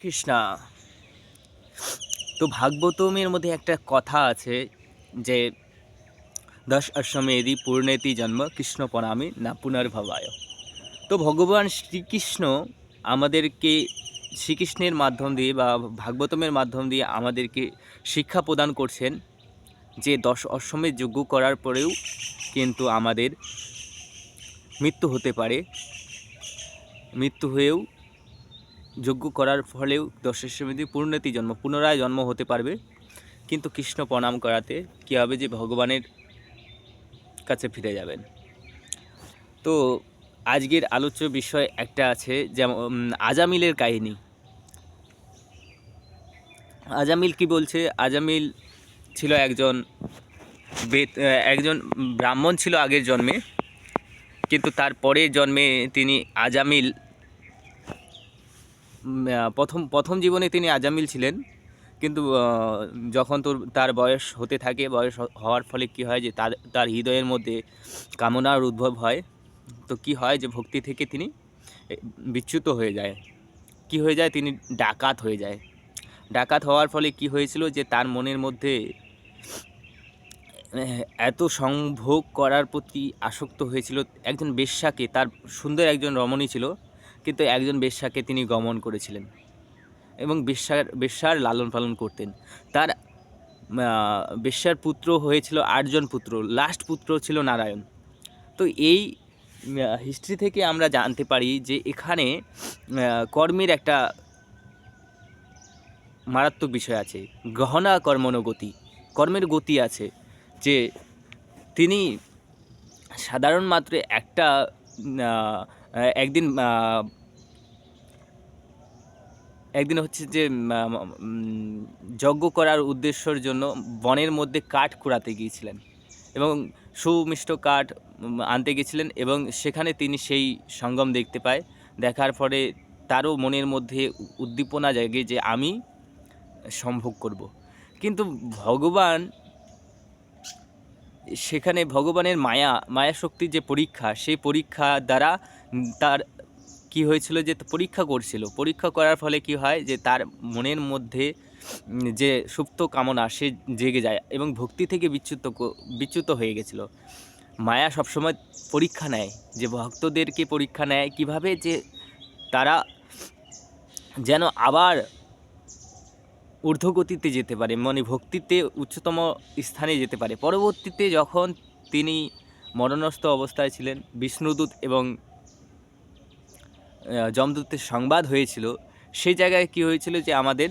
কৃষ্ণা, তো ভাগবতমের মধ্যে একটা কথা আছে যে, দশ অশ্বমেধি পূর্ণেতি জন্ম কৃষ্ণ প্রণামী না পুনর্ভবায়। তো ভগবান শ্রীকৃষ্ণ আমাদেরকে শ্রীকৃষ্ণের মাধ্যম দিয়ে বা ভাগবতমের মাধ্যম দিয়ে আমাদেরকে শিক্ষা প্রদান করছেন যে দশ অশ্বমেধ যজ্ঞ করার পরেও কিন্তু আমাদের মৃত্যু হতে পারে। মৃত্যু হয়েও যজ্ঞ করার ফলেও দশের সমিতি পূর্ণতি জন্ম, পুনরায় জন্ম হতে পারবে। কিন্তু কৃষ্ণ প্রণাম করাতে কী হবে যে ভগবানের কাছে ফিরে যাবেন। তো আজকের আলোচ্য বিষয় একটা আছে যেমন আজামিলের কাহিনী। আজামিল কি বলছে? আজামিল ছিল একজন বেত একজন ব্রাহ্মণ ছিল আগের জন্মে। কিন্তু তার পরের জন্মে তিনি আজামিল প্রথম প্রথম জীবনে তিনি আজামিল ছিলেন। কিন্তু যখন তোর, তার বয়স হতে থাকে, বয়স হওয়ার ফলে কি হয় যে, তার তার হৃদয়ের মধ্যে কামনার উদ্ভব হয়। তো কি হয় যে, ভক্তি থেকে তিনি বিচ্যুত হয়ে যায়। কি হয়ে যায়? তিনি ডাকাত হয়ে যায়। ডাকাত হওয়ার ফলে কি হয়েছিল যে, তার মনের মধ্যে এত সংভোগ করার প্রতি আসক্ত হয়েছিল। একজন বেশ্যাকে, তার সুন্দর একজন রমণী ছিল। কিন্তু একজন বেশ্যাকে তিনি গমন করেছিলেন এবং বেশ্যার বেশ্যার লালন পালন করতেন। তার বেশ্যার পুত্র হয়েছিল আটজন পুত্র লাস্ট পুত্র ছিল নারায়ণ। তো এই হিস্ট্রি থেকে আমরা জানতে পারি যে এখানে কর্মের একটা মারাত্মক বিষয় আছে। গহনা কর্মণগতি কর্মের গতি আছে যে তিনি সাধারণ মাত্র একটা একদিন একদিন হচ্ছে যে যজ্ঞ করার উদ্দেশ্যর জন্য বনের মধ্যে কাঠ কুড়াতে গিয়েছিলেন এবং সুমিষ্ট কাঠ আনতে গেছিলেন এবং সেখানে তিনি সেই সঙ্গম দেখতে পায়। দেখার পরে তারও মনের মধ্যে উদ্দীপনা জাগে যে, আমি সম্ভোগ করব। কিন্তু ভগবান সেখানে ভগবানের মায়া মায়া শক্তির যে পরীক্ষা, সেই পরীক্ষা দ্বারা তার কি হয়েছিল যে পরীক্ষা করছিল। পরীক্ষা করার ফলে কি হয় যে তার মনের মধ্যে যে সুপ্ত কামনা সে জেগে যায় এবং ভক্তি থেকে বিচ্যুত বিচ্যুত হয়ে গেছিল। মায়া সবসময় পরীক্ষা নেয় যে ভক্তদেরকে পরীক্ষা নেয় কীভাবে যে তারা যেন আবার ঊর্ধ্বগতিতে যেতে পারে মানে ভক্তিতে উচ্চতম স্থানে যেতে পারে। পরবর্তীতে যখন তিনি মরণস্থ অবস্থায় ছিলেন, বিষ্ণুদূত এবং যমদূতের সংবাদ হয়েছিল সেই জায়গায় কি হয়েছিল যে আমাদের